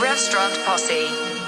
Restaurant Posse.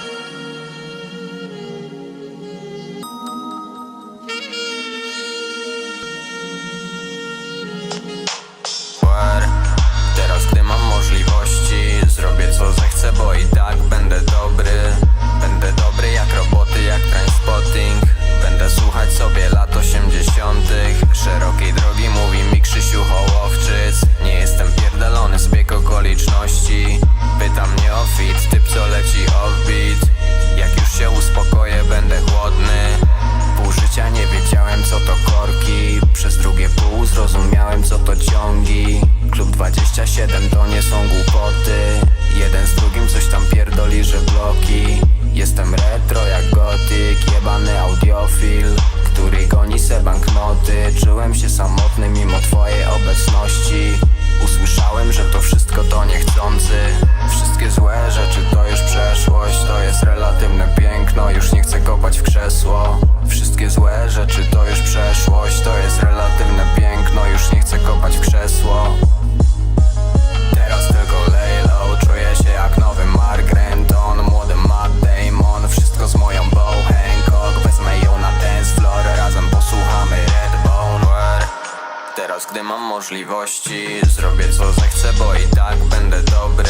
27 to nie są głupoty. Jeden z drugim coś tam pierdoli, że bloki. Jestem retro jak gotyk, jebany audiofil Który goni se banknoty. Czułem się samotny mimo twojej obecności. Usłyszałem, że to wszystko to niechcący. Wszystkie złe rzeczy to już przeszłość To jest relatywne piękno, już nie chcę kopać w krzesło. Wszystkie złe rzeczy to już przeszłość To jest relatywne Teraz gdy mam możliwości Zrobię co zechcę, bo i tak będę dobry.